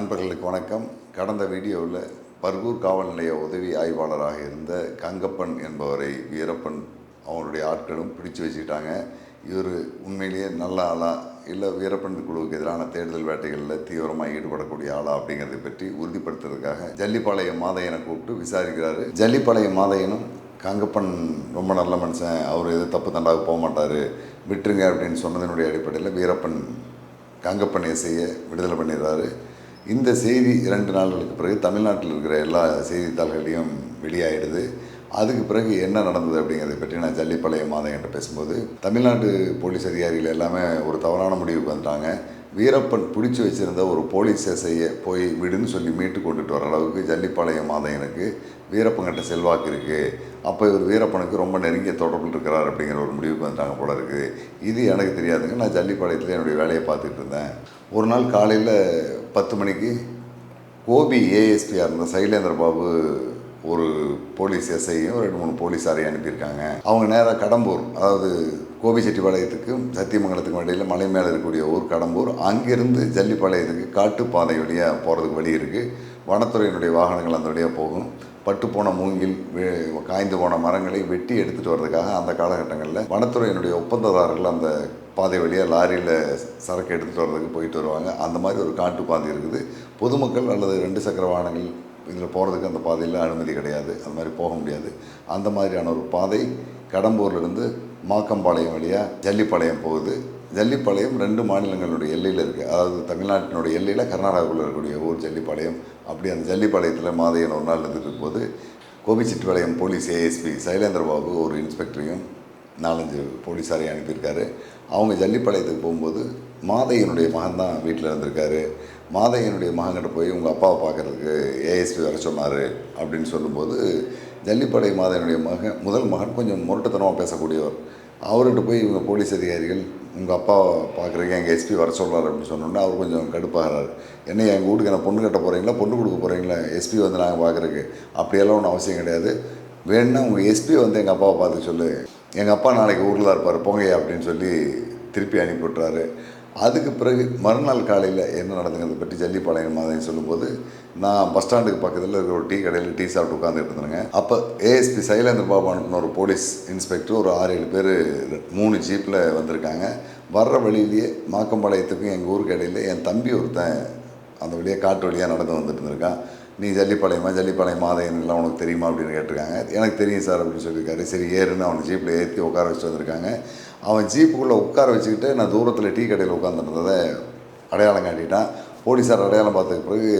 நண்பர்களுக்கு வணக்கம். கடந்த வீடியோவில் பர்கூர் காவல் நிலைய உதவி ஆய்வாளராக இருந்த கங்கப்பன் என்பவரை வீரப்பன் அவருடைய ஆட்களும் பிடிச்சு வச்சுக்கிட்டாங்க. இவர் உண்மையிலேயே நல்ல ஆளா இல்லை வீரப்பன் குழுவுக்கு எதிரான தேடுதல் வேட்டைகளில் தீவிரமாக ஈடுபடக்கூடிய ஆளா அப்படிங்கிறத பற்றி உறுதிப்படுத்துறதுக்காக ஜல்லிப்பாளையம் மாதையனை கூப்பிட்டு விசாரிக்கிறாரு. ஜல்லிப்பாளையம் மாதையனும் கங்கப்பன் ரொம்ப நல்ல மனுஷன் அவர் எது தப்பு தண்டாக போக மாட்டார் விட்டுருங்க அப்படின்னு சொன்னதனுடைய அடிப்படையில் வீரப்பன் கங்கப்பன் இசையை விடுதலை பண்ணிடுறாரு. இந்த செய்தி இரண்டு நாள்களுக்கு பிறகு தமிழ்நாட்டில் இருக்கிற எல்லா செய்தித்தாள்களையும் வெளியாயிடுது. அதுக்கு பிறகு என்ன நடந்தது அப்படிங்கிறத பற்றி நான் ஜல்லிப்பாளையம் மாதம் என்கிட்ட பேசும்போது தமிழ்நாட்டு போலீஸ் அதிகாரிகள் எல்லாமே ஒரு தவறான முடிவுக்கு வந்துட்டாங்க. வீரப்பன் பிடிச்சி வச்சிருந்த ஒரு போலீஸ் எஸ்ஐயை போய் விடுன்னு சொல்லி மீட்டு கொண்டுட்டு வர அளவுக்கு ஜல்லிப்பாளையம் மாதையனுக்கு வீரப்பங்கிட்ட செல்வாக்கு இருக்குது அப்போ இவர் வீரப்பனுக்கு ரொம்ப நெருங்கிய தொடர்பில் இருக்கிறார் அப்படிங்கிற ஒரு முடிவுக்கு வந்துட்டாங்க போல இருக்குது இது எனக்கு தெரியாதுங்க. நான் ஜல்லிப்பாளையத்தில் என்னுடைய வேலையை பார்த்துட்டு இருந்தேன். ஒரு நாள் காலையில் பத்து மணிக்கு கோபி ஏஎஸ்பியாக இருந்த சைலேந்திர பாபு ஒரு போலீஸ் எஸ்ஐயும் ரெண்டு மூணு போலீஸாரையும் அனுப்பியிருக்காங்க. அவங்க நேராக கடம்பூர் அதாவது கோபி செட்டிப்பாளையத்துக்கும் சத்தியமங்கலத்துக்கும் இடையில் மலை மேலே இருக்கக்கூடிய ஊர் கடம்பூர். அங்கிருந்து ஜல்லிப்பாளையத்துக்கு காட்டுப்பாதை வழியாக போகிறதுக்கு வழி இருக்குது வனத்துறையினுடைய வாகனங்கள் அந்த வழியாக போகும். பட்டுப்போன மூங்கில் வே- காய்ந்து போன மரங்களை வெட்டி எடுத்துகிட்டு வர்றதுக்காக அந்த காலகட்டங்களில் வனத்துறையினுடைய ஒப்பந்ததாரர்கள் அந்த பாதை வழியாக லாரியில் சரக்கு எடுத்துகிட்டு வர்றதுக்கு போயிட்டு வருவாங்க. அந்த மாதிரி ஒரு காட்டு பாதை இருக்குது. பொதுமக்கள் அல்லது ரெண்டு சக்கர வாகனங்கள் இதில் போகிறதுக்கு அந்த பாதையில் அனுமதி கிடையாது. அந்த மாதிரி போக முடியாது. அந்த மாதிரியான ஒரு பாதை கடம்பூர்லேருந்து மாக்கம்பாளையம் வழியாக ஜல்லிப்பாளையம் போகுது. ஜல்லிப்பாளையம் ரெண்டு மாநிலங்களுடைய எல்லையில் இருக்குது அதாவது தமிழ்நாட்டினுடைய எல்லையில் கர்நாடகாவில் இருக்கக்கூடிய ஊர் ஜல்லிப்பாளையம். அப்படி அந்த ஜல்லிப்பாளையத்தில் மாதையன் ஒரு நாள் இருந்துட்டு போது கோபிச்செட்டிப்பாளையம் போலீஸ் ஏஎஸ்பி சைலேந்திர பாபு ஒரு இன்ஸ்பெக்டரையும் நாலஞ்சு போலீஸாரையும் அனுப்பியிருக்காரு. அவங்க ஜல்லிப்பாளையத்துக்கு போகும்போது மாதையனுடைய மகன் தான் வீட்டில் இருந்திருக்காரு. மாதையனுடைய மகன்கிட்ட போய் உங்கள் அப்பாவை பார்க்கறதுக்கு ஏஎஸ்பி வர சொன்னார் அப்படின்னு சொல்லும்போது ஜல்லிப்பாளைய மாதையனுடைய மகன் முதல் மகன் கொஞ்சம் முரட்டுத்தனமாக பேசக்கூடியவர். அவர்கிட்ட போய் இவங்க போலீஸ் அதிகாரிகள் உங்கள் அப்பாவை பார்க்குறீங்க எங்கள் எஸ்பி வர சொல்கிறார் அப்படின்னு சொன்னோன்னே அவர் கொஞ்சம் கடுப்பாகிறார். என்ன எங்கள் வீட்டுக்கு என்ன பொண்ணு கட்ட போகிறீங்களா பொண்ணு கொடுக்க போகிறீங்களா எஸ்பி வந்து நாங்கள் பார்க்குறக்கு அப்படியெல்லாம் ஒன்றும் அவசியம் கிடையாது. வேணும்னா உங்கள் எஸ்பி வந்து எங்கள் அப்பாவை பார்த்து சொல்லு. எங்கள் அப்பா நாளைக்கு ஊரில் தான் இருப்பார். போங்கய்யா அப்படின்னு சொல்லி திருப்பி அனுப்பி விட்றாரு அதுக்கு பிறகு மறுநாள் காலையில் என்ன நடந்துங்கிறத பற்றி ஜல்லிப்பாளையம் மாதிரி சொல்லும்போது நான் பஸ் ஸ்டாண்டுக்கு பக்கத்தில் இருக்கிற ஒரு டீ கடையில் டீ சாப்பிட்டு உட்காந்துட்டு இருந்தேங்க அப்போ ஏஎஸ்பி சைலேந்திர பாபு அனுப்பின ஒரு போலீஸ் இன்ஸ்பெக்டர் ஒரு ஆறு ஏழு பேர் மூணு ஜீப்பில் வந்திருக்காங்க. வர்ற வழியிலேயே மாக்கம்பாளையத்துக்கும் எங்கள் ஊருக்கு இடையில என் தம்பி ஒருத்தன் அந்த வழியாக காட்டு வழியாக நடந்து வந்துட்டு இருந்திருக்கான். நீ ஜல்லிப்பாளையமா ஜல்லிப்பாளையம் மாதையன்லாம் உனக்கு தெரியுமா அப்படின்னு கேட்டிருக்காங்க. எனக்கு தெரியும் சார் அப்படின்னு சொல்லியிருக்காரு. சரி ஏறுன்னு அவனை ஜீப்பில் ஏற்றி உட்கார வச்சு வந்திருக்காங்க. அவன் ஜீப்புக்குள்ளே உட்கார வச்சுக்கிட்டு நான் தூரத்தில் டீ கடையில் உட்காந்துருந்ததை அடையாளம் காட்டிட்டான். போலீஸார் அடையாளம் பார்த்ததுக்கு பிறகு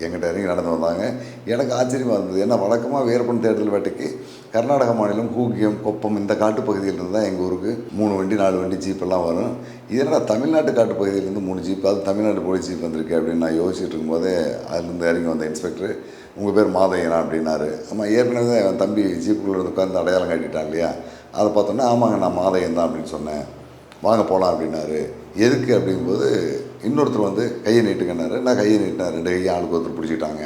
எங்கிட்ட இறங்கி நடந்து வந்தாங்க. எனக்கு ஆச்சரியமாக இருந்தது. ஏன்னா வழக்கமாக வேறுபன் தேர்தல் வேட்டைக்கு கர்நாடக மாநிலம் கூக்கியம் கொப்பம் இந்த காட்டுப்பகுதியிலிருந்து தான் எங்கள் ஊருக்கு மூணு வண்டி நாலு வண்டி ஜீப்பெல்லாம் வரும். இதனால் தமிழ்நாட்டு காட்டுப்பகுதியிலேருந்து மூணு ஜீப் அது தமிழ்நாடு போலீஸ் ஜீப் வந்திருக்கு அப்படின்னு நான் யோசிச்சுட்டு இருக்கும்போதே அதுலேருந்து இறங்கி வந்த இன்ஸ்பெக்டர் உங்கள் பேர் மாதையனா? அப்படின்னாரு. ஆமாம் ஏற்கனவே என் தம்பி ஜீப்புக்குள்ளே உட்காந்து அடையாளம் காட்டிட்டான் இல்லையா? அதை பார்த்தோன்னே ஆமாங்க நான் மாதையன் தான் அப்படின்னு சொன்னேன். வாங்க போகலாம் அப்படின்னாரு. எதுக்கு அப்படிங்கும்போது இன்னொருத்தர் வந்து கையை நீட்டுங்கன்னாரு. நான் கையை நீட்டினேன் ரெண்டு கையை ஆளுக்கு ஒருத்தர் பிடிச்சிட்டாங்க.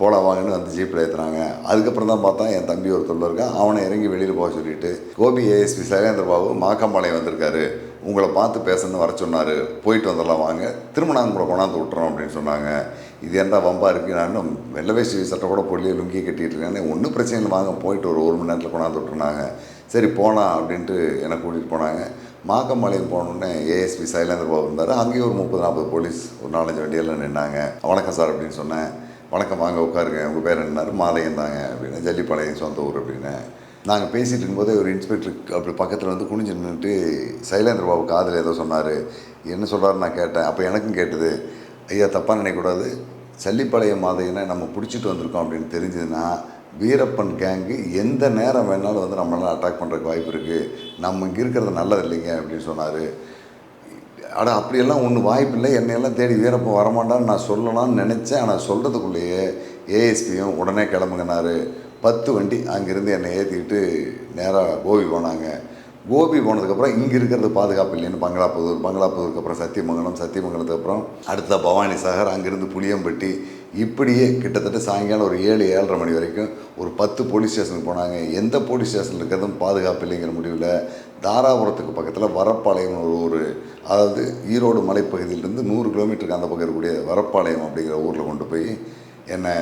போகலாம் வாங்கன்னு வந்து ஜீப்பில் ஏற்றுறாங்க அதுக்கப்புறம் தான் பார்த்தா என் தம்பி ஒருத்தர் இருக்கான் அவனை இறங்கி வெளியில் போக சொல்லிட்டு கோபி ஏஎஸ்பி சகேந்திர பாபு மாக்கம்பாளையம் வந்திருக்காரு. உங்களை பார்த்து பேசணும்னு வர சொன்னார். போயிட்டு வந்துடலாம் வாங்க. திரும்ப நாங்கள் உங்களை கொண்டாந்து விட்டுறோம் அப்படின்னு சொன்னாங்க. இது என்ன வம்பா இருக்குது நான் இன்னும் வெள்ளை வேஷ்டி சட்டை கூட பொருளியை லுங்கி கட்டிட்டு இருக்கேன் ஒன்றும் பிரச்சனை இல்லை வாங்க போயிட்டு ஒரு ஒரு மணி நேரத்தில் கொண்டாந்து விட்டுருந்தாங்க சரி போகலாம் அப்படின்ட்டு என்னை கூட்டிகிட்டு போனாங்க. மாக்கம்பாளையம் போனோடனே ஏஎஸ்பி சைலேந்திர பாபு இருந்தார் அங்கேயும் ஒரு முப்பது நாற்பது போலீஸ் ஒரு நாலஞ்சு வண்டியெல்லாம் நின்னாங்க. வணக்கம் சார் அப்படின்னு சொன்னேன். வணக்கம் வாங்க உட்காருங்க. உங்கள் பேர் என்னாரு மாலையம் தாங்க அப்படின்னு. ஜல்லிப்பாளையம் சொந்த ஊர் அப்படின்னு. நாங்கள் பேசிகிட்டு இருக்கும்போதே ஒரு இன்ஸ்பெக்டர் அப்படி பக்கத்தில் வந்து குனிஞ்சு நின்றுட்டு சைலேந்திர பாபு காதில் ஏதோ சொன்னார். என்ன சொல்கிறாரு நான் கேட்டேன். அப்போ எனக்கும் கேட்டது ஐயா தப்பாக நினைக்கக்கூடாது. சல்லிப்பாளையம் மாதையனை நம்ம பிடிச்சிட்டு வந்திருக்கோம் அப்படின்னு தெரிஞ்சதுன்னா வீரப்பன் கேங்கு எந்த நேரம் வேணாலும் வந்து நம்மளால் அட்டாக் பண்ணுறதுக்கு வாய்ப்பு இருக்குது நம்ம இங்கே இருக்கிறது நல்லது இல்லைங்க அப்படின்னு சொன்னார். அட அப்படியெல்லாம் ஒன்றும் வாய்ப்பு இல்லை. என்னையெல்லாம் தேடி வீரப்பன் வரமாட்டான்னு நான் சொல்லலாம்னு நினச்சேன். ஆனால் சொல்கிறதுக்குள்ளேயே ஏஎஸ்பியும் உடனே கிளம்புங்கனாரு பத்து வண்டி அங்கேருந்து என்னை ஏற்றிக்கிட்டு நேராக கோபி போனாங்க. கோபி போனதுக்கப்புறம் இங்கே இருக்கிறது பாதுகாப்பு இல்லைன்னு பங்களாப்புதூர் பங்களாப்புதூருக்கு அப்புறம் சத்தியமங்கலம் சத்தியமங்கலத்துக்கு அப்புறம் அடுத்த பவானி சாகர் அங்கேருந்து புளியம்பட்டி இப்படியே கிட்டத்தட்ட சாயங்காலம் ஒரு ஏழு ஏழரை மணி வரைக்கும் ஒரு பத்து போலீஸ் ஸ்டேஷனுக்கு போனாங்க. எந்த போலீஸ் ஸ்டேஷனில் இருக்கிறதும் பாதுகாப்பு இல்லைங்கிற முடிவில் தாராபுரத்துக்கு பக்கத்தில் வரப்பாளையம் ஒரு ஊர். அதாவது ஈரோடு மலைப்பகுதியிலேருந்து நூறு கிலோமீட்டருக்கு அந்த பக்கம் இருக்கக்கூடிய வரப்பாளையம் அப்படிங்கிற ஊரில் கொண்டு போய் என்னை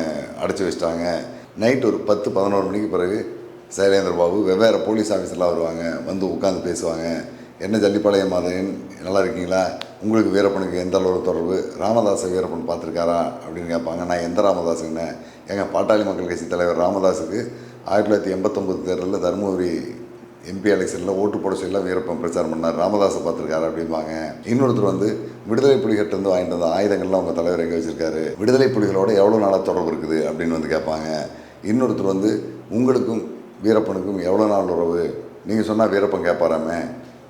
அடைச்சி வச்சிட்டாங்க. நைட் ஒரு பத்து பதினோரு மணிக்கு பிறகு சைலேந்திர பாபு வெவ்வேறு போலீஸ் ஆஃபீஸர்லாம் வருவாங்க. வந்து உட்காந்து பேசுவாங்க. என்ன ஜல்லிப்பாளையம் மாதவன் நல்லா இருக்கீங்களா? உங்களுக்கு வீரப்பனுக்கு எந்த அளவு தொடர்பு? ராமதாஸை வீரப்பன் பார்த்துருக்காரா? அப்படின்னு கேட்பாங்க. நான் எந்த ராமதாஸுங்கண்ணே எங்கள் பாட்டாளி மக்கள் கட்சி தலைவர் ராமதாஸுக்கு ஆயிரத்தி தொள்ளாயிரத்தி எண்பத்தொம்பது தேர்தலில் தருமபுரி எம்பி எலெக்ஷனில் ஓட்டு போட சொல்ல வீரப்பன் பிரச்சாரம் பண்ணார். ராமதாஸை பார்த்துருக்காரு அப்படிம்பாங்க. இன்னொருத்தர் வந்து விடுதலை புலிகிட்ட இருந்து வாங்கிட்டு வந்த ஆயுதங்கள்லாம் உங்கள் தலைவர் எங்கே வச்சுருக்காரு? விடுதலை புலிகளோட எவ்வளோ நாளாக தொடர்பு இருக்குது? அப்படின்னு வந்து கேட்பாங்க. இன்னொருத்தர் வந்து உங்களுக்கும் வீரப்பனுக்கும் எவ்வளோ நாள் உறவு? நீங்கள் சொன்னால் வீரப்பன் கேட்பாராமே.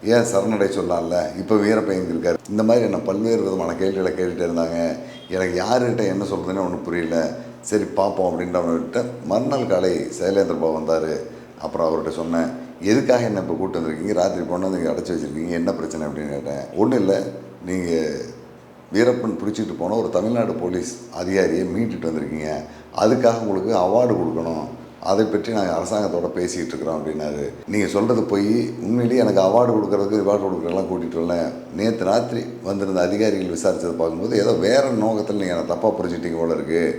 ஏன் சரணடை சொல்லலாம்ல இப்போ வீரப்பன் எங்கே இந்த மாதிரி என்ன பல்வேறு விதமான கேள்விகளை கேட்டுகிட்டே இருந்தாங்க. எனக்கு யாருக்கிட்ட என்ன சொல்கிறதுன்னு ஒன்றும் புரியல. சரி பார்ப்போம் அப்படின்றவன்கிட்ட மறுநாள் காலை சைலேந்திர பாபு வந்தார். அப்புறம் அவர்கிட்ட சொன்னேன் எதுக்காக என்ன இப்போ கூட்டு வந்திருக்கீங்க? ராத்திரி கொண்டு வந்து இங்கே அடைச்சி வச்சுருக்கீங்க. என்ன பிரச்சனை? அப்படின்னு கேட்டேன். ஒன்றும் இல்லை. நீங்கள் வீரப்பன் பிடிச்சிட்டு போன ஒரு தமிழ்நாடு போலீஸ் அதிகாரியை மீட்டுட்டு வந்திருக்கீங்க. அதுக்காக உங்களுக்கு அவார்டு கொடுக்கணும். அதை பற்றி நாங்கள் அரசாங்கத்தோட பேசிகிட்டு இருக்கிறோம் அப்படின்னாரு. நீங்கள் சொல்கிறது போய் உண்மையிலேயே எனக்கு அவார்டு கொடுக்குறதுக்கு ரிவார்டு கொடுக்குறதெல்லாம் கூட்டிகிட்டு வரல. நேற்று ராத்திரி வந்திருந்த அதிகாரிகள் விசாரித்ததை பார்க்கும்போது ஏதோ வேறு நோக்கத்தில் நீங்கள் எனக்கு தப்பாக புரிஞ்சுட்டீங்க போல இருக்குது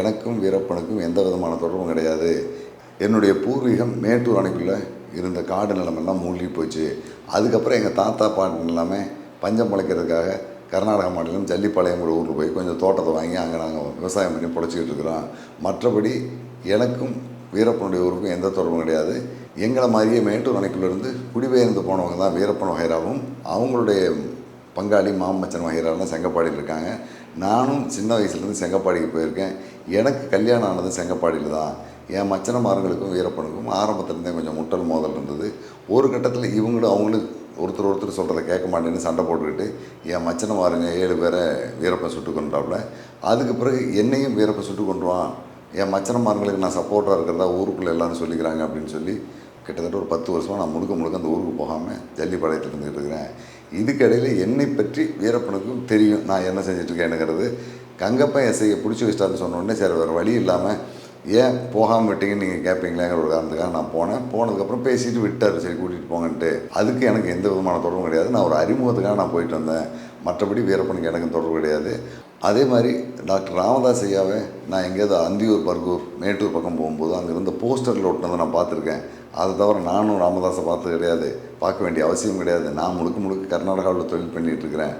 எனக்கும் வீரப்பனுக்கும் எந்த விதமான தொடர்பும் கிடையாது. என்னுடைய பூர்வீகம் மேட்டூர் அணைக்குள்ளே இருந்த காடு நிலமெல்லாம் மூழ்கி போச்சு. அதுக்கப்புறம் எங்கள் தாத்தா பாட்டன் எல்லாமே பஞ்சம் பழைக்கிறதுக்காக கர்நாடக மாநிலம் ஜல்லிப்பாளையம் கூட ஊரில் போய் கொஞ்சம் தோட்டத்தை வாங்கி அங்கே நாங்கள் விவசாயம் பண்ணி பொழைச்சிக்கிட்டு இருக்கிறோம். மற்றபடி எனக்கும் வீரப்பனுடைய ஊருக்கும் எந்த தொடர்பும் கிடையாது. எங்களை மாதிரியே மேட்டூர் அணைக்குள்ளேருந்து குடிபெயர்ந்து போனவங்க தான் வீரப்பன் வகைராவும் அவங்களுடைய பங்காளி மாமச்சன் வகைராலாம் செங்கப்பாடியில் இருக்காங்க. நானும் சின்ன வயசுலேருந்து செங்கப்பாடிக்கு போயிருக்கேன். எனக்கு கல்யாணம் ஆனது செங்கப்பாடியில் தான். என் மச்சனமார்களுக்கும் வீரப்பனுக்கும் ஆரம்பத்துலேருந்தே கொஞ்சம் முட்டல் மோதல் இருந்தது. ஒரு கட்டத்தில் இவங்களும் அவங்களும் ஒருத்தர் ஒருத்தர் சொல்கிறத கேட்க மாட்டேன்னு சண்டை போட்டுக்கிட்டு என் மச்சனை வாருங்க ஏழு பேரை வீரப்பன் சுட்டு கொண்டாப்புல அதுக்கு பிறகு என்னையும் வீரப்பன் சுட்டு கொண்டுவான் என் மச்சனமார்களுக்கு நான் சப்போர்ட்டாக இருக்கிறதா ஊருக்குள்ளே எல்லாரும் சொல்லிக்கிறாங்க அப்படின்னு சொல்லி கிட்டத்தட்ட ஒரு பத்து வருஷமாக நான் முழுக்க முழுக்க அந்த ஊருக்கு போகாமல் ஜல்லிப்பாளையத்தில் இருந்துகிட்டு இருக்கிறேன். இதுக்கடையில் என்னை பற்றி வீரப்பனுக்கும் தெரியும். நான் என்ன செஞ்சிட்ருக்கேனுங்கிறது கங்கப்பன் எஸ்ஐயை பிடிச்சி வச்சிட்டாருன்னு சொன்னோடனே சரி வேறு வழி இல்லாமல் ஏன் போகாமல் விட்டீங்கன்னு நீங்கள் கேட்பீங்களேங்கிற ஒரு காரணத்துக்காக நான் போனேன். போனதுக்கப்புறம் பேசிட்டு விட்டார். சரி கூட்டிகிட்டு போங்கன்ட்டு. அதுக்கு எனக்கு எந்த விதமான தொடர்பும் கிடையாது. நான் ஒரு அறிமுகத்துக்காக நான் போயிட்டு வந்தேன். மற்றபடி வீரப்பனுக்கு எனக்கும் தொடர்பு கிடையாது. அதே மாதிரி டாக்டர் ராமதாஸ் ஐயாவை நான் எங்கேயாவது அந்தியூர் பர்கூர் மேட்டூர் பக்கம் போகும்போது அங்கே இருந்த போஸ்டரில் ஒட்டினதை நான் பார்த்துருக்கேன். அதை தவிர நானும் ராமதாஸை பார்த்தது கிடையாது. பார்க்க வேண்டிய அவசியம் கிடையாது. நான் முழுக்க முழுக்க கர்நாடகாவில் தொழில் பண்ணிகிட்டு இருக்கிறேன்.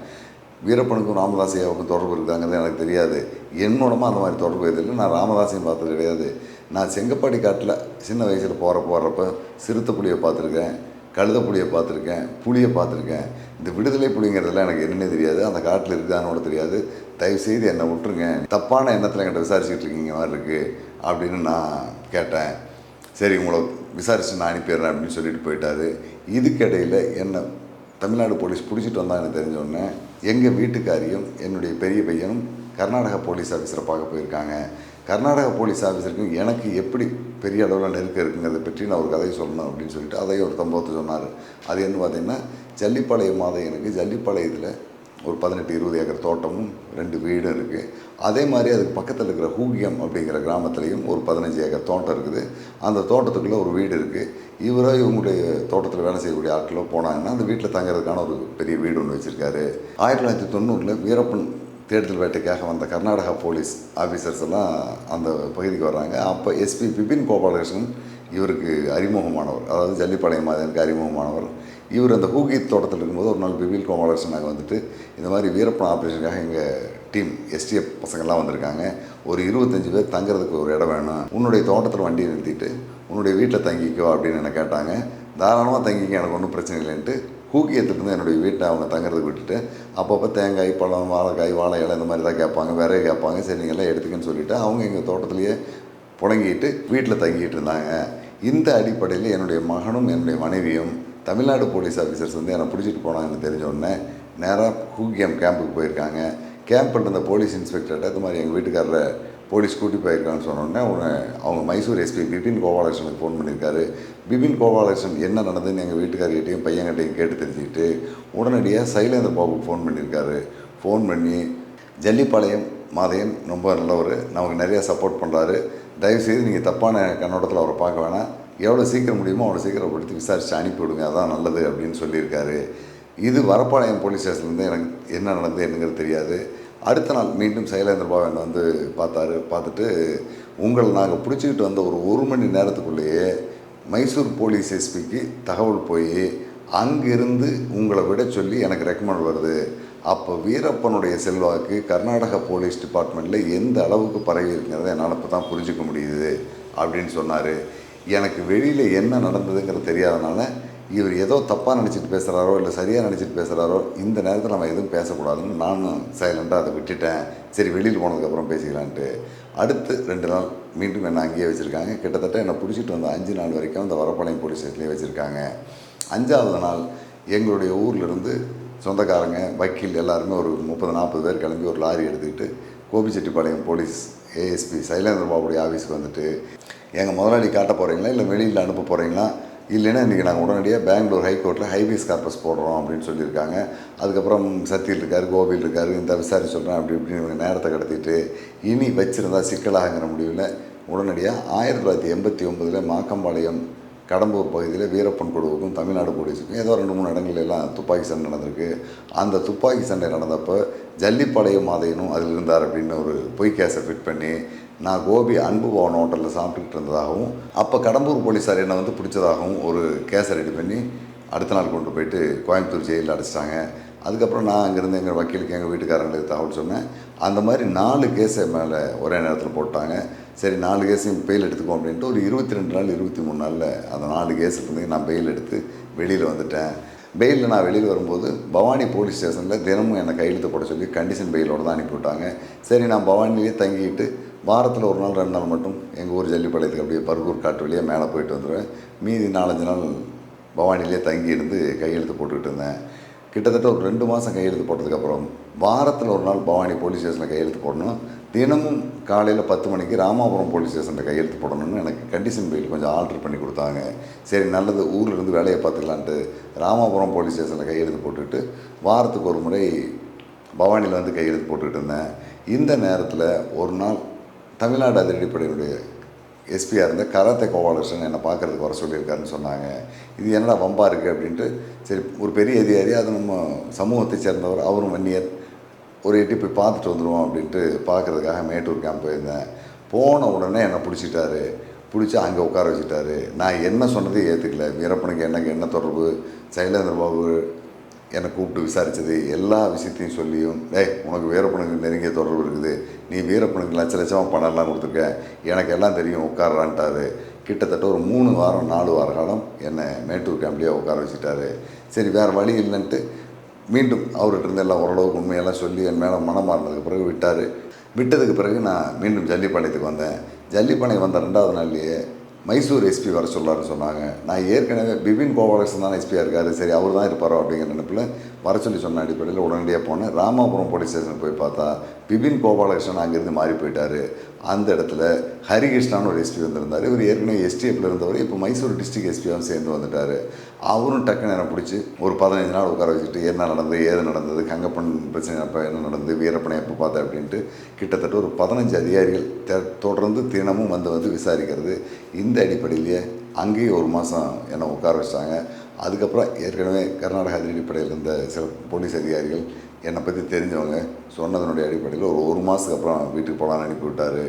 வீரப்பனுக்கும் ராமதாஸ் ஐயாவுக்கும் தொடர்பு இருக்காங்கிறது எனக்கு தெரியாது. என்னோடமா அந்த மாதிரி தொடர்பு எதுவும் நான் ராமதாசையும் பார்த்தது கிடையாது. நான் செங்கப்பாடி காட்டில் சின்ன வயசில் போகிற போகிறப்ப சிறுத்தை புலியை பார்த்துருக்கேன் கழுத புலியை பார்த்துருக்கேன் புலியை பார்த்துருக்கேன். இந்த விடுதலை புலிங்கிறதுலாம் எனக்கு என்னென்ன தெரியாது. அந்த காட்டில் இருக்கான்னு தெரியாது. தயவுசெய்து என்னை விட்டுருங்க. தப்பான எண்ணத்தில் என்கிட்ட விசாரிச்சுட்டு இருக்கீங்க மாதிரி இருக்குது அப்படின்னு நான் கேட்டேன். சரி உங்களை விசாரித்து நான் அனுப்பிடுறேன் அப்படின்னு சொல்லிட்டு போயிட்டாரு. இதுக்கிடையில் என்னை தமிழ்நாடு போலீஸ் பிடிச்சிட்டு வந்தாங்கன்னு எனக்கு உடனே எங்கள் வீட்டுக்காரியும் என்னுடைய பெரிய பையனும் கர்நாடக போலீஸ் ஆஃபீஸரை பார்க்க போயிருக்காங்க. கர்நாடக போலீஸ் ஆஃபீஸருக்கும் எனக்கு எப்படி பெரிய அளவில் நெருக்கம் இருக்குங்கிறத பற்றி நான் ஒரு கதையை சொல்லணும் அப்படின்னு சொல்லிட்டு அதையும் ஒரு சம்பவத்தை சொன்னார். அது என்ன பார்த்தீங்கன்னா ஜல்லிப்பாளையம் மாதையனுக்கு ஜல்லிப்பாளையத்தில் ஒரு பதினெட்டு இருபது ஏக்கர் தோட்டமும் ரெண்டு வீடும் இருக்குது அதே மாதிரி அதுக்கு பக்கத்தில் இருக்கிற ஹூகியம் அப்படிங்கிற கிராமத்துலேயும் ஒரு பதினஞ்சு ஏக்கர் தோட்டம் இருக்குது. அந்த தோட்டத்துக்குள்ளே ஒரு வீடு இருக்குது இவரோ இவங்களுடைய தோட்டத்தில் வேலை செய்யக்கூடிய ஆட்களோ போனாங்கன்னா அந்த வீட்டில் தங்குறதுக்கான ஒரு பெரிய வீடு ஒன்று வச்சுருக்காரு. ஆயிரத்தி தொள்ளாயிரத்தி தொண்ணூறில் வீரப்பன் தேடுதல் வேட்டைக்காக வந்த கர்நாடகா போலீஸ் ஆஃபீஸர்ஸ் எல்லாம் அந்த பகுதிக்கு வர்றாங்க. அப்போ எஸ்பி பிபின் கோபாலகிருஷ்ணன் இவருக்கு அறிமுகமானவர். அதாவது ஜல்லிப்பாளையம் மாதிரி அறிமுகமானவர். இவர் அந்த ஹூகி தோட்டத்தில் இருக்கும்போது ஒரு நாள் பிபில் கோபாலகிருஷ்ணன் நாங்கள் வந்துட்டு இந்த மாதிரி வீரப்பன் ஆப்ரேஷனுக்காக எங்கள் டீம் எஸ்டிஎஃப் பசங்கள்லாம் வந்திருக்காங்க. ஒரு இருபத்தஞ்சி பேர் தங்குறதுக்கு ஒரு இடம் வேணும். உன்னுடைய தோட்டத்தில் வண்டியை நிறுத்திட்டு உன்னுடைய வீட்டில் தங்கிக்கோ அப்படின்னு என்ன கேட்டாங்க. தாராளமாக தங்கிக்க எனக்கு ஒன்றும் பிரச்சனை இல்லைன்ட்டு ஹூக்கியத்துலேருந்து என்னுடைய வீட்டை அவங்க தங்குறதுக்கு விட்டுட்டு அப்பப்போ தேங்காய் பழம் வாழைக்காய் வாழை இலை இந்த மாதிரி தான் கேட்பாங்க விறகு கேட்பாங்க. சரி நீங்கள் எல்லாம் எடுத்துக்கன்னு சொல்லிவிட்டு அவங்க எங்கள் தோட்டத்துலேயே புடங்கிட்டு வீட்டில் தங்கிட்டு இருந்தாங்க. இந்த அடிப்படையில் என்னுடைய மகனும் என்னுடைய மனைவியும் தமிழ்நாடு போலீஸ் ஆஃபீஸர்ஸ் வந்து என்னை பிடிச்சிட்டு போனாங்கன்னு தெரிஞ்ச உடனே. நேராக ஹூகேம் கேம்புக்கு போயிருக்காங்க. கேம்பில் இருந்த போலீஸ் இன்ஸ்பெக்டர்கிட்ட இது மாதிரி எங்கள் வீட்டுக்காரரை போலீஸ் கூட்டி போயிருக்கான்னு சொன்னோடனே உடனே அவங்க மைசூர் எஸ்பி பிபின் கோபாலகிருஷ்ணனுக்கு ஃபோன் பண்ணியிருக்காரு. பிபின் கோபாலகிருஷ்ணன் என்ன நடந்ததுன்னு எங்கள் வீட்டுக்காரர்கிட்டையும் பையன்கிட்டையும் கேட்டு தெரிஞ்சுக்கிட்டு உடனடியாக சைலேந்திர பாபுக்கு ஃபோன் பண்ணியிருக்காரு. ஃபோன் பண்ணி ஜல்லிப்பாளையம் மாதையன் ரொம்ப நல்லவர் நமக்கு நிறையா சப்போர்ட் பண்ணுறாரு தயவுசெய்து நீங்கள் தப்பான கண்ணோட்டத்தில் அவரை பார்க்க வேணாம். எவ்வளோ சீக்கிரம் முடியுமோ அவ்வளோ சீக்கிரம் படுத்தி விசாரித்து அனுப்பி விடுங்க அதான் நல்லது அப்படின்னு சொல்லியிருக்காரு. இது வரப்பாளையம் போலீஸ் ஸ்டேஷன்லேருந்து எனக்கு என்ன நடந்தது என்னங்கிறது தெரியாது. அடுத்த நாள் மீண்டும் சைலேந்திர பாபு வந்து பார்த்தாரு பார்த்துட்டு உங்களை நாங்கள் பிடிச்சிக்கிட்டு வந்த ஒரு ஒரு மணி நேரத்துக்குள்ளேயே மைசூர் போலீஸ் எஸ்பிக்கு தகவல் போய் அங்கிருந்து உங்களை விட சொல்லி எனக்கு ரெக்கமெண்ட் வருது. அப்போ வீரப்பனுடைய செல்வாக்கு கர்நாடக போலீஸ் டிபார்ட்மெண்ட்டில் எந்த அளவுக்கு பரவி இருக்கிறத என்னால் இப்போ தான் புரிஞ்சிக்க முடியுது அப்படின்னு சொன்னார். எனக்கு வெளியில் என்ன நடந்ததுங்கிறது தெரியாதனால இவர் ஏதோ தப்பாக நினச்சிட்டு பேசுகிறாரோ இல்லை சரியாக நினச்சிட்டு பேசுகிறாரோ இந்த நேரத்தில் நம்ம எதுவும் பேசக்கூடாதுன்னு நானும் சைலண்ட்டாக அதை விட்டுட்டேன். சரி வெளியில் போனதுக்கப்புறம் பேசிக்கலான்ட்டு. அடுத்து ரெண்டு நாள் மீண்டும் என்னை அங்கேயே வச்சுருக்காங்க. கிட்டத்தட்ட என்னை பிடிச்சிட்டு வந்த அஞ்சு நாள் வரைக்கும் அந்த வரப்பாளையம் போலீஸ் ஸ்டேஷன்லேயே வச்சுருக்காங்க. அஞ்சாவது நாள் எங்களுடைய ஊர்லேருந்து சொந்தக்காரங்க வக்கீல் எல்லாருமே ஒரு முப்பது நாற்பது பேர் கிளம்பி ஒரு லாரி எடுத்துக்கிட்டு கோபிச்செட்டிப்பாளையம் போலீஸ் ஏஎஸ்பி சைலேந்திர பாபுடைய ஆஃபீஸுக்கு வந்துட்டு எங்கள் முதலாளி காட்ட போகிறீங்களா இல்லை வெளியில் அனுப்ப போகிறீங்களா இல்லைன்னா இன்றைக்கி நாங்கள் உடனடியாக பெங்களூர் ஹைகோர்ட்டில் ஹைவேஸ் கார்பஸ் போடுறோம் அப்படின்னு சொல்லியிருக்காங்க. அதுக்கப்புறம் சத்தியில் இருக்கார் கோவில் இருக்கார் இந்த விசாரி சொல்கிறேன் அப்படி இப்படின்னு இவங்க நேரத்தை கடத்திட்டு இனி வச்சிருந்தா சிக்கலாகிற முடிவில் உடனடியாக ஆயிரத்தி தொள்ளாயிரத்தி எண்பத்தி ஒம்பதில் மாக்கம்பாளையம் கடம்பூர் பகுதியில் வீரப்பன் குழுவுக்கும் தமிழ்நாடு போலீஸுக்கும் ஏதோ ரெண்டு மூணு இடங்கள்லாம் துப்பாக்கி சண்டை நடந்திருக்கு. அந்த துப்பாக்கி சண்டை நடந்தப்போ ஜல்லிப்பாளையம் மாதையனும் அதில் இருந்தார் அப்படின்னு ஒரு பொய் கேஸை ஃபிட் பண்ணி நான் கோபி அன்பு பவன் ஹோட்டலில் சாப்பிட்டுக்கிட்டு இருந்ததாகவும் அப்போ கடம்பூர் போலீஸார் என்னை வந்து பிடிச்சதாகவும் ஒரு கேஸை ரெடி பண்ணி அடுத்த நாள் கொண்டு போயிட்டு கோயம்புத்தூர் ஜெயிலில் அடைச்சிட்டாங்க. அதுக்கப்புறம் நான் அங்கேருந்து எங்கள் வக்கீலுக்கு எங்கள் வீட்டுக்காரங்களுக்கு தகவல் சொன்னேன். அந்த மாதிரி நாலு கேஸை மேலே ஒரே நேரத்தில் போட்டாங்க. சரி நாலு கேஸையும் பெயில் எடுத்துக்கோ அப்படின்ட்டு ஒரு இருபத்தி ரெண்டு நாள் இருபத்தி மூணு நாளில் அந்த நாலு கேஸுக்கு நான் பெயில் எடுத்து வெளியில் வந்துட்டேன். பெயிலில் நான் வெளியில் வரும்போது பவானி போலீஸ் ஸ்டேஷனில் தினமும் என்னை கையெழுத்து போட சொல்லி கண்டிஷன் பெயிலோடு தான் அனுப்பிவிட்டாங்க. சரி நான் பவானிலேயே தங்கிட்டு வாரத்தில் ஒரு நாள் ரெண்டு நாள் மட்டும் எங்கள் ஊர் ஜல்லிப்பாளையத்துக்கு அப்படியே பர்கூர் காட்டு வழியாக மேலே போயிட்டு வந்துடுவேன். மீதி நாலஞ்சு நாள் பவானிலே தங்கி இருந்து கையெழுத்து போட்டுக்கிட்டு இருந்தேன். கிட்டத்தட்ட ஒரு ரெண்டு மாதம் கையெழுத்து போட்டதுக்கப்புறம் வாரத்தில் ஒரு நாள் பவானி போலீஸ் ஸ்டேஷனில் கையெழுத்து போடணும். தினமும் காலையில் பத்து மணிக்கு ராமாபுரம் போலீஸ் ஸ்டேஷனில் கையெழுத்து போடணும்னு எனக்கு கண்டிஷன் பெயில் கொஞ்சம் ஆல்ட்ரு பண்ணி கொடுத்தாங்க. சரி நல்லது. ஊரில் இருந்து வேலையை பார்த்துக்கலான்ட்டு ராமாபுரம் போலீஸ் ஸ்டேஷனில் கையெழுத்து போட்டுக்கிட்டு வாரத்துக்கு ஒரு முறை பவானியில் வந்து கையெழுத்து போட்டுக்கிட்டு இருந்தேன். இந்த நேரத்தில் ஒரு நாள் தமிழ்நாடு அதிரடிப்படையினுடைய எஸ்பியாக இருந்த கராத்தே கோபாலகிருஷ்ணன் என்னை பார்க்குறதுக்கு வர சொல்லியிருக்காருன்னு சொன்னாங்க. இது என்னடா வம்பா இருக்குது அப்படின்ட்டு சரி ஒரு பெரிய அதிகாரி அது நம்ம சமூகத்தை சேர்ந்தவர் அவரும் வன்னியர் ஒரு எட்டி போய் பார்த்துட்டு வந்துடுவோம் அப்படின்ட்டு பார்க்குறதுக்காக மேட்டூர் கேம்ப் போயிருந்தேன். போன உடனே என்னை பிடிச்சிட்டாரு. பிடிச்சி அங்கே உட்கார வச்சுட்டாரு. நான் என்ன சொன்னதையும் ஏற்றுக்கல வீரப்பனுக்கு எனக்கு என்ன தொடர்பு? சைலேந்திர பாபு என்னை கூப்பிட்டு விசாரித்தது எல்லா விஷயத்தையும் சொல்லியும் டேய் உனக்கு வீரப்பனுக்கு நெருங்கிய தொடர்பு இருக்குது. நீ வீரப்பனுக்கு லட்ச லட்சமாக பணம்லாம் கொடுத்துருக்க. எனக்கு எல்லாம் தெரியும் உட்காரான்ட்டாரு கிட்டத்தட்ட ஒரு மூணு வாரம் நாலு வார காலம் என்னை மேட்டூர் கேம்ப்லேயே உட்கார வச்சுட்டாரு. சரி வேறு வழி இல்லைன்ட்டு மீண்டும் அவர்கிட்ட எல்லாம் ஓரளவுக்கு உண்மையெல்லாம் சொல்லி என் மேலே மனம் மாறினதுக்கு பிறகு விட்டார். விட்டதுக்கு பிறகு நான் மீண்டும் ஜல்லிப்பாளையத்துக்கு வந்தேன். ஜல்லிப்பாளையம் வந்த ரெண்டாவது நாள்லேயே மைசூர் எஸ்பி வர சொல்லாருன்னு சொன்னாங்க. நான் ஏற்கனவே பிபின் கோபாலகிருஷ்ணன் தான் எஸ்பியாக இருக்காரு. சரி அவர் தான் இருப்பாரோ அப்படிங்கிற நினைப்பில் வர சொல்லி சொன்ன அடிப்படையில் உடனடியாக போனேன். ராமாபுரம் போலீஸ் ஸ்டேஷன் போய் பார்த்தா பிபின் கோபாலகிருஷ்ணன் அங்கேருந்து மாறி போயிட்டார். அந்த இடத்துல ஹரிகிருஷ்ணான்னு ஒரு எஸ்பி வந்திருந்தார். இவர் ஏற்கனவே எஸ்டிஎஃப்ல இருந்தவர். இப்போ மைசூர் டிஸ்ட்ரிக்ட் எஸ்பியாகவும் சேர்ந்து வந்துட்டார். அவரும் டக்குன்னு நேரம் பிடிச்சி ஒரு பதினஞ்சு நாள் உட்கார வச்சுட்டு என்ன நடந்தது? ஏது நடந்தது? கங்கப்பன் பிரச்சனை அப்போ என்ன நடந்தது? வீரப்பனை எப்போ பார்த்தேன் அப்படின்ட்டு கிட்டத்தட்ட ஒரு பதினஞ்சு அதிகாரிகள் தொடர்ந்து தினமும் வந்து வந்து விசாரிக்கிறது. இந்த அடிப்படையிலேயே அங்கேயும் ஒரு மாதம் என்னை உட்கார வச்சிட்டாங்க அதுக்கப்புறம் ஏற்கனவே கர்நாடக அடிப்படையில் இருந்த சில போலீஸ் அதிகாரிகள் என்னை பற்றி தெரிஞ்சவங்க சொன்னதனுடைய அடிப்படையில் ஒரு ஒரு மாதத்துக்கு அப்புறம் வீட்டுக்கு போகலான்னு அனுப்பி விட்டார்.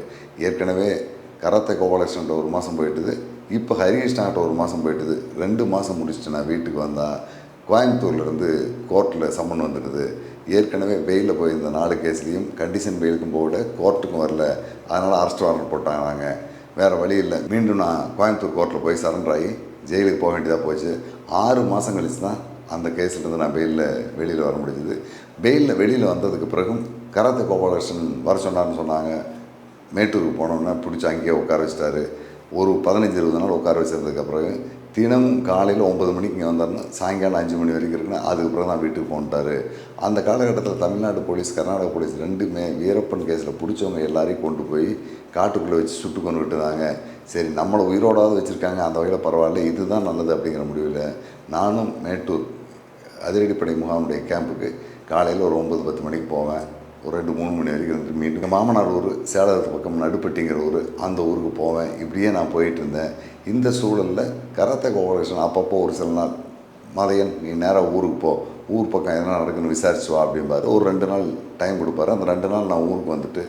ஏற்கனவே கராத்தே கோபாலகிருஷ்ணன்ட்ட ஒரு மாதம் போயிட்டுது. இப்போ ஹரிகிருஷ்ணாட்ட ஒரு மாதம் போயிட்டுது. ரெண்டு மாதம் முடிச்சுட்டு நான் வீட்டுக்கு வந்தால் கோயம்புத்தூர்லேருந்து கோர்ட்டில் சம்மன் வந்துடுது. ஏற்கனவே வெயிலில் போயிருந்த நாலு கேஸ்லேயும் கண்டிஷன் பெயிலுக்கும் போகல கோர்ட்டுக்கும் வரல. அதனால் அரெஸ்ட் வாரண்ட் போட்டாங்க. நாங்கள் வேறு வழி இல்லை. மீண்டும் நான் கோயம்புத்தூர் கோர்ட்டில் போய் சரண்டர் ஆகி ஜெயிலுக்கு போக வேண்டியதாக போச்சு. ஆறு மாதம் கழிச்சு தான் அந்த கேஸ்லேருந்து நான் பெயிலில் வெளியில் வர முடிஞ்சது. பெயிலில் வெளியில் வந்ததுக்கு பிறகும் கராத்தே கோபாலகிருஷ்ணன் வர சொன்னார்னு சொன்னாங்க. மேட்டூருக்கு போனோம்னா பிடிச்சி அங்கேயே உட்கார வச்சிட்டாரு. ஒரு பதினஞ்சு இருபது நாள் உட்கார வச்சதுக்கு பிறகு தினம் காலையில் ஒம்பது மணிக்கு இங்கே வந்தாருன்னா சாயங்காலம் அஞ்சு மணி வரைக்கும் இருக்குன்னா அதுக்கு பிறகு தான் வீட்டுக்கு போன்ட்டார். அந்த காலகட்டத்தில் தமிழ்நாடு போலீஸ் கர்நாடக போலீஸ் ரெண்டுமே வீரப்பன் கேஸில் பிடிச்சவங்க எல்லாரையும் கொண்டு போய் காட்டுக்குள்ளே வச்சு சுட்டு கொண்டு இருந்தாங்க. சரி நம்மளை உயிரோடாவது வச்சுருக்காங்க அந்த வகையில் பரவாயில்ல இதுதான் நல்லது அப்படிங்கிற முடிவில் நானும் மேட்டூர் அதிரடிப்படை முகாமுடைய கேம்புக்கு காலையில் ஒரு ஒம்பது பத்து மணிக்கு போவேன். ஒரு ரெண்டு மூணு மணி வரைக்கும் இருந்துட்டு மீண்டும் மாமனார் ஊர் சேலத்து பக்கம் நடுப்பட்டிங்கிற ஊர் அந்த ஊருக்கு போவேன். இப்படியே நான் போயிட்டு இருந்தேன். இந்த சூழலில் கராத்தே கோபரேஷன் அப்பப்போ ஒரு சில நாள் மதையன் நீ நேராக ஊருக்கு போ. ஊர் பக்கம் எதனா நடக்குன்னு விசாரிச்சு வா அப்படிம்பாரு. ஒரு ரெண்டு நாள் டைம் கொடுப்பாரு. அந்த ரெண்டு நாள் நான் ஊருக்கு வந்துட்டு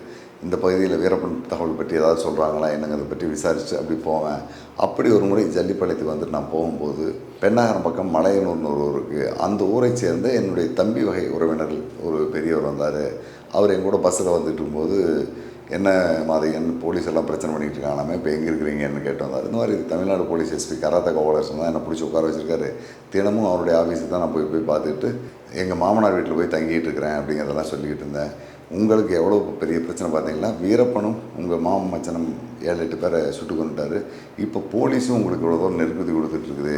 இந்த பகுதியில் வீரப்பன் தகவல் பற்றி ஏதாவது சொல்கிறாங்களா என்னங்க பற்றி விசாரித்து அப்படி போவேன். அப்படி ஒரு முறை ஜல்லிப்பாளையத்துக்கு வந்துட்டு நான் போகும்போது பெண்ணாகரம் பக்கம் மலையனூர்னு ஒரு ஊர் இருக்குது அந்த ஊரை சேர்ந்த என்னுடைய தம்பி வகை உறவினர்கள் ஒரு பெரியவர் வந்தார். அவர் என் கூட பஸ்ஸில் வந்துட்டு இருக்கும்போது என்ன மாதிரியன் போலீஸ் எல்லாம் பிரச்சனை பண்ணிகிட்டு இருக்கானாமே இப்போ எங்கே இருக்கிறீங்கன்னு கேட்டு வந்தார். இந்த மாதிரி Tamil Nadu police SP karate Gopalakrishnan தான் என்னை பிடிச்சி உட்கார வச்சிருக்காரு. தினமும் அவருடைய ஆஃபீஸுக்கு தான் நான் போய் போய் பார்த்துட்டு எங்கள் மாமனார் வீட்டில் போய் தங்கிட்டு இருக்கிறேன் அப்படிங்கிறதெல்லாம் சொல்லிக்கிட்டு இருந்தேன். உங்களுக்கு எவ்வளோ பெரிய பிரச்சனை பார்த்தீங்கன்னா வீரப்பனும் உங்கள் மாமன் மச்சனம் ஏழு எட்டு பேரை சுட்டு கொண்டுட்டாரு இப்போ போலீஸும் உங்களுக்கு இவ்வளோ தூரம் நெருக்கடி கொடுத்துட்ருக்குது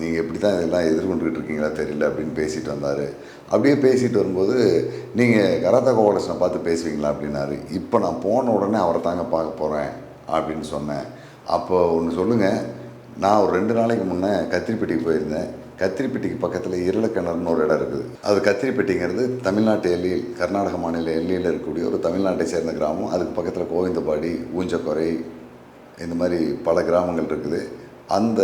நீங்கள் எப்படி தான் இதெல்லாம் எதிர்கொண்டுகிட்டு இருக்கீங்களா? தெரியல அப்படின்னு பேசிட்டு வந்தார். அப்படியே பேசிட்டு வரும்போது நீங்கள் கராத்தா கோவலசனை பார்த்து பேசுவீங்களா அப்படின்னாரு. இப்போ நான் போன உடனே அவரை தாங்க பார்க்க போகிறேன் அப்படின்னு சொன்னேன். அப்போ ஒன்று சொல்லுங்கள் நான் ஒரு ரெண்டு நாளைக்கு முன்னே கத்திரிப்பட்டிக்கு போயிருந்தேன். கத்திரிப்பட்டிக்கு பக்கத்தில் இருளக்கிணறுன்னு ஒரு இடம் இருக்குது. அது கத்திரிப்பட்டிங்கிறது தமிழ்நாட்டு எல்லையில் கர்நாடக மாநில எல்லையில் இருக்கக்கூடிய ஒரு தமிழ்நாட்டை சேர்ந்த கிராமம். அதுக்கு பக்கத்தில் கோவிந்தபாடி ஊஞ்சக்கொரை இந்த மாதிரி பல கிராமங்கள் இருக்குது. அந்த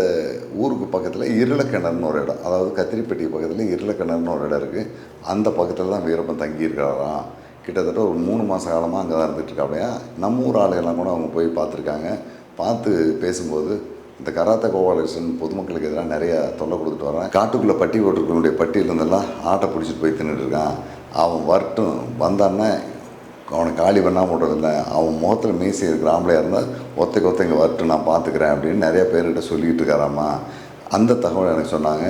ஊருக்கு பக்கத்தில் இருளக்கிணறுன்னு ஒரு இடம். அதாவது கத்திரிப்பட்டி பக்கத்தில் இருளக்கிணறுன்னு ஒரு இடம் இருக்குது அந்த பக்கத்தில் தான் வீரப்பன் தங்கியிருக்கிறாராம். கிட்டத்தட்ட ஒரு மூணு மாத காலமாக அங்கே தான் இருந்துட்டு நம்ம ஊர் ஆளுகள்லாம் கூட அவங்க போய் பார்த்துருக்காங்க. பார்த்து பேசும்போது இந்த கராத்தே கோபாலகிருஷ்ணன் பொதுமக்களுக்கு எதிராக நிறையா தொல்லை கொடுத்துட்டு வரான். காட்டுக்குள்ளே பட்டி போட்டிருக்கவனுடைய பட்டியிலிருந்தெல்லாம் ஆட்டை பிடிச்சிட்டு போய் தின்னுட்டுருக்கான் அவன் வரட்டும். வந்தான்னா அவனை காலி பண்ணாமல் விட்றதில்ல. அவன் முகத்தில் மீசி இருக்கிற ஆம்பளையாக இருந்தால் ஒத்தைக்கு ஒத்த இங்கே வரட்டும் நான் பார்த்துக்கிறேன் அப்படின்னு நிறைய பேர்கிட்ட சொல்லிக்கிட்டு இருக்காராம்மா அந்த தகவல் எனக்கு சொன்னாங்க.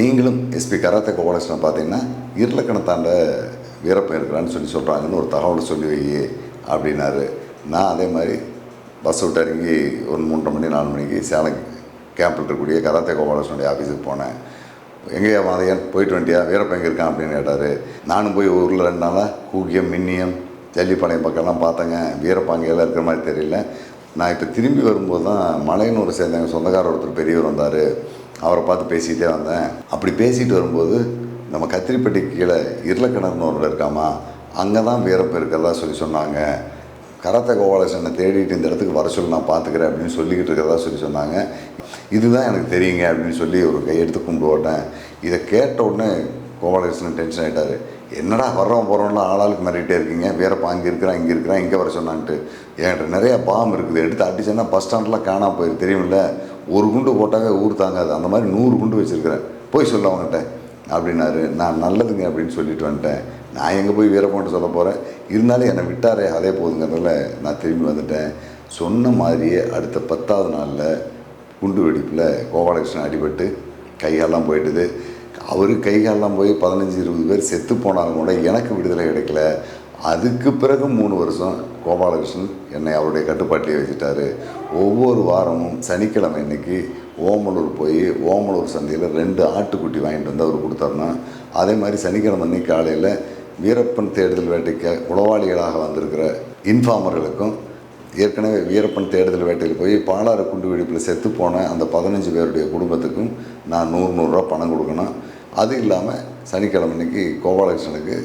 நீங்களும் எஸ்பி கராத்தே கோபாலகிருஷ்ணன் பார்த்தீங்கன்னா இருளக்கணத்தாண்ட வீரப்பன் இருக்கிறான்னு சொல்லி சொல்கிறாங்கன்னு ஒரு தகவலை சொல்லி வை அப்படின்னாரு. நான் அதே மாதிரி பஸ் விட்டு இறங்கி ஒரு மூன்றரை மணி நாலு மணிக்கு சேலம் கேம்பில் இருக்கக்கூடிய கராத்தே கோபாலகிருஷ்ணனுடைய ஆஃபீஸுக்கு போனேன். எங்கேயா மாதையன்? போயிட்டு வந்துட்டியா? வீரப்பங்க எங்கே இருக்கான் அப்படின்னு கேட்டார். நானும் போய் ஊரில் ரெண்டு நாளாக கூகியம் மின்னியம் ஜல்லிப்பாளையம் பக்கம்லாம் பார்த்தேங்க. வீரப்பாங்கையெல்லாம் இருக்கிற மாதிரி தெரியல. நான் இப்போ திரும்பி வரும்போது தான் மலையனூர் சேர்ந்த எங்கள் சொந்தக்காரர் ஒருத்தர் பெரியவர் வந்தார். அவரை பார்த்து பேசிக்கிட்டே வந்தேன். அப்படி பேசிகிட்டு வரும்போது நம்ம கத்திரிப்பட்டி கீழே இருளக்கிணறுன்னு ஒருவர் இருக்காமா? அங்கே தான் வீரப்பன் இருக்கிறதா சொல்லி சொன்னாங்க. கரத்த கோபாலகிருஷ்ணனை தேடிட்டு இந்த இடத்துக்கு வர சொல்லி நான் பார்த்துக்கிறேன் அப்படின்னு சொல்லிக்கிட்டு இருக்கிறதா சொல்லி சொன்னாங்க. இதுதான் எனக்கு தெரியுங்க அப்படின்னு சொல்லி ஒரு கையெடுத்து கும்பிட்டு ஓட்டேன். இதை கேட்ட உடனே கோபாலகிருஷ்ணன் டென்ஷன் ஆகிட்டார் என்னடா வர்றோம் போகிறோம்னா ஆளாளுக்கு மாறிட்டே இருக்கீங்க. வேறப்பா அங்கே இருக்கிறான் இங்கே இருக்கிறான் இங்கே வர சொன்னான்ட்டு. என்கிட்ட நிறையா பாம் இருக்குது. எடுத்து அடிச்சேன்னா பஸ் ஸ்டாண்ட்லாம் காணாம போயிரு தெரியுமில்ல? ஒரு குண்டு போட்டாவே ஊர் தாங்காது. அந்த மாதிரி நூறு குண்டு வச்சுருக்கிறேன். போய் சொல்ல அவங்ககிட்ட அப்படின்னாரு. நான் நல்லதுங்க அப்படின்னு சொல்லிட்டு வந்துட்டேன். நான் எங்கே போய் வீரப்பன்ட்டு சொல்ல போகிறேன் இருந்தாலும் என்னை விட்டாரே அதே போதுங்கிறதுல நான் திரும்பி வந்துட்டேன். சொன்ன மாதிரியே அடுத்த பத்தாவது நாளில் குண்டு வெடிப்பில் கோபாலகிருஷ்ணன் அடிபட்டு கைகாலெலாம் போயிட்டுது. அவர் கைகாலெலாம் போய் பதினஞ்சு இருபது பேர் செத்து போனாலும் கூட எனக்கு விடுதலை கிடைக்கல. அதுக்கு பிறகு மூணு வருஷம் கோபாலகிருஷ்ணன் என்னை அவருடைய கட்டுப்பாட்டிலே வச்சுட்டாரு. ஒவ்வொரு வாரமும் சனிக்கிழமை இன்றைக்கி ஓமலூர் போய் ஓமலூர் சந்தையில் ரெண்டு ஆட்டுக்குட்டி வாங்கிட்டு வந்து அவர் கொடுத்தாருன்னா அதே மாதிரி சனிக்கிழமை அன்னைக்கு காலையில் வீரப்பன் தேடுதல் வேட்டைக்கு உளவாளிகளாக வந்திருக்கிற இன்ஃபார்மர்களுக்கும் ஏற்கனவே வீரப்பன் தேடுதல் வேட்டையில் போய் பாலாறு குண்டு வெடிப்பில் செத்து போன அந்த பதினஞ்சு பேருடைய குடும்பத்துக்கும் நான் நூறு நூறுரூவா பணம் கொடுக்கணும். அது இல்லாமல் சனிக்கிழமை அன்னைக்கு கோபாலகிருஷ்ணனுக்கு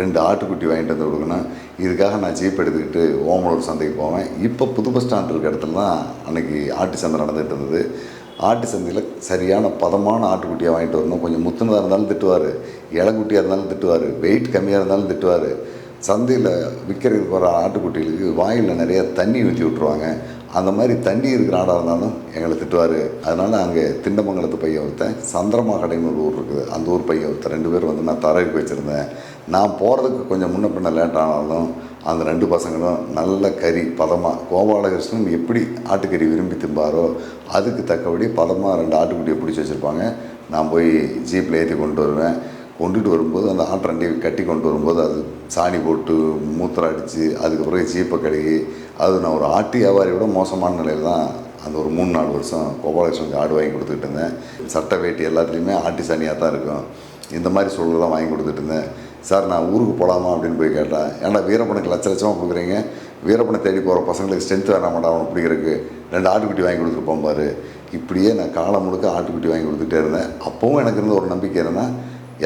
ரெண்டு ஆட்டுக்குட்டி வாங்கிட்டு வந்து கொடுக்கணும். இதுக்காக நான் ஜீப் எடுத்துக்கிட்டு ஓமலூர் சந்தைக்கு போவேன். இப்போ புது பஸ் ஸ்டாண்ட் இருக்க இடத்துல தான் அன்னைக்கு ஆட்டு சந்தை நடந்துகிட்டு இருந்தது. ஆட்டு சந்தையில் சரியான பதமான ஆட்டுக்குட்டியாக வாங்கிட்டு வரணும். கொஞ்சம் முத்துனதாக இருந்தாலும் திட்டுவார். இளங்குட்டியாக இருந்தாலும் திட்டுவார். வெயிட் கம்மியாக இருந்தாலும் திட்டுவார். சந்தையில் விற்கிறதுக்கு போகிற ஆட்டுக்குட்டிகளுக்கு வாயில் நிறைய தண்ணி ஊற்றி விட்ருவாங்க அந்த மாதிரி தண்ணி இருக்கிற ஆடாக இருந்தாலும் எங்களை திட்டுவார். அதனால் அங்கே திண்டமங்கலத்து பையன் ஒருத்தன் சந்திரமா கடைன்னு ஒரு ஊர் இருக்குது. அந்த ஊர் பையன் ஒருத்தன். ரெண்டு பேர் வந்து நான் தரவுக்கு வச்சுருந்தேன். நான் போகிறதுக்கு கொஞ்சம் முன்ன பின்ன லேட் ஆனாலும் அந்த ரெண்டு பசங்களும் நல்ல கறி பதமாக கோபாலகிருஷ்ணன் எப்படி ஆட்டுக்கறி விரும்பி திம்பாரோ அதுக்கு தக்கபடி பதமாக ரெண்டு ஆட்டுக்குட்டியை பிடிச்சி வச்சுருப்பாங்க. நான் போய் ஜீப்பில் ஏற்றி கொண்டு வருவேன். கொண்டுட்டு வரும்போது அந்த ஆட்டு ரெண்டையும் கட்டி கொண்டு வரும்போது அது சாணி போட்டு மூத்திரம் அடித்து அதுக்கு பிறகு ஜீப்பை கழுகி அது நான் ஒரு ஆட்டு வியாபாரி விட மோசமான நிலையில் தான் அந்த ஒரு மூணு நாலு வருஷம் கோபாலகிருஷ்ணனுக்கு ஆடு வாங்கி கொடுத்துட்டு இருந்தேன். சட்டை வேட்டி எல்லாத்துலேயுமே ஆட்டு சாணியாக தான் இருக்கும். இந்த மாதிரி சூழல் தான் வாங்கி கொடுத்துட்டு இருந்தேன். சார் நான் ஊருக்கு போகலாமா அப்படின்னு போய் கேட்டேன். ஏன்னா வீரப்பனுக்கு லட்ச லட்சமாக கொடுக்குறீங்க. வீரப்பனை தேடி போகிற பசங்களுக்கு ஸ்ட்ரென்த் வேணாம் மாட்டா அவனை பிடிக்கிறதுக்கு ரெண்டு ஆட்டுக்குட்டி வாங்கி கொடுத்துருப்போம் பாரு. இப்படியே நான் காலம் முழுக்க ஆட்டுக்குட்டி வாங்கி கொடுத்துட்டே இருந்தேன். அப்போவும் எனக்கு இருந்த ஒரு நம்பிக்கை என்னன்னா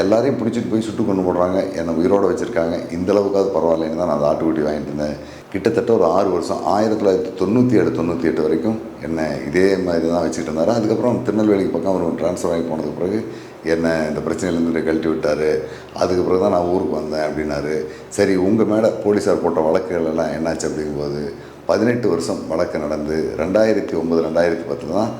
எல்லாரையும் பிடிச்சிட்டு போய் சுட்டு கொண்டு போடுறாங்க. என்னை உயிரோடு வச்சுருக்காங்க. இந்த அளவுக்காவது பரவாயில்லைன்னு தான் நான் அந்த ஆட்டுக்குட்டி வாங்கிட்டு இருந்தேன். கிட்டத்தட்ட ஒரு ஆறு வருஷம் ஆயிரத்தி தொள்ளாயிரத்தி தொண்ணூற்றி ஏழு தொண்ணூற்றி எட்டு வரைக்கும் என்னை இதே மாதிரி தான் வச்சுக்கிட்டு இருந்தார். அதுக்கப்புறம் திருநெல்வேலிக்கு பக்கம் அவர் ட்ரான்ஸ்ஃபர் ஆகி போனதுக்கு பிறகு என்னை இந்த பிரச்சனையிலேருந்து கழட்டி விட்டார் அதுக்கு பிறகு தான் நான் ஊருக்கு வந்தேன் அப்படின்னாரு. சரி உங்கள் மேலே போலீஸார் போட்ட வழக்குகள் எல்லாம் என்னாச்சு அப்படிங்கும்போது பதினெட்டு வருஷம் வழக்கு நடந்து ரெண்டாயிரத்தி ஒம்பது ரெண்டாயிரத்தி பத்தில் தான்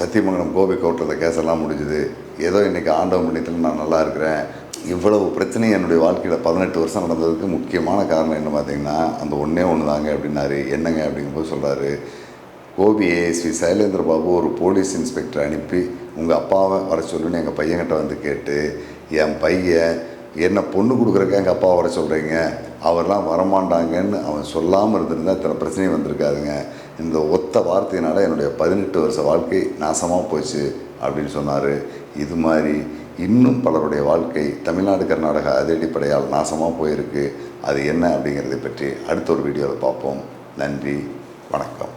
சத்தியமங்கலம் கோபி கோர்ட்டில் இந்த கேஸெல்லாம் முடிஞ்சுது. ஏதோ இன்றைக்கி ஆண்டவ புண்ணியத்தில் நான் நல்லா இருக்கிறேன். இவ்வளவு பிரச்சனை என்னுடைய வாழ்க்கையில் பதினெட்டு வருஷம் நடந்ததுக்கு முக்கியமான காரணம் என்ன பார்த்தீங்கன்னா அந்த ஒன்றே ஒன்று தாங்க அப்படின்னாரு. என்னங்க அப்படிங்கும்போது சொல்கிறாரு கோபி ஸ்ரீ சைலேந்திர பாபு ஒரு போலீஸ் இன்ஸ்பெக்டர் அனுப்பி உங்கள் அப்பாவை வர சொல்லுன்னு எங்கள் பையன்கிட்ட வந்து கேட்டு என் பையன் என்ன பொண்ணு கொடுக்குறக்க எங்கள் அப்பாவை வர சொல்கிறீங்க அவர்லாம் வரமாட்டாங்கன்னு அவன் சொல்லாமல் இருந்திருந்தா இத்தனை பிரச்சனையும் வந்திருக்காதுங்க. இந்த ஒத்த வார்த்தையினால் என்னுடைய பதினெட்டு வருஷ வாழ்க்கை நாசமாக போச்சு அப்படின்னு சொன்னார். இது மாதிரி இன்னும் பலருடைய வாழ்க்கை தமிழ்நாடு கர்நாடகா அதிரடிப்படையால் நாசமாக போயிருக்கு. அது என்ன அப்படிங்கிறத பற்றி அடுத்த ஒரு வீடியோவில் பார்ப்போம். நன்றி வணக்கம்.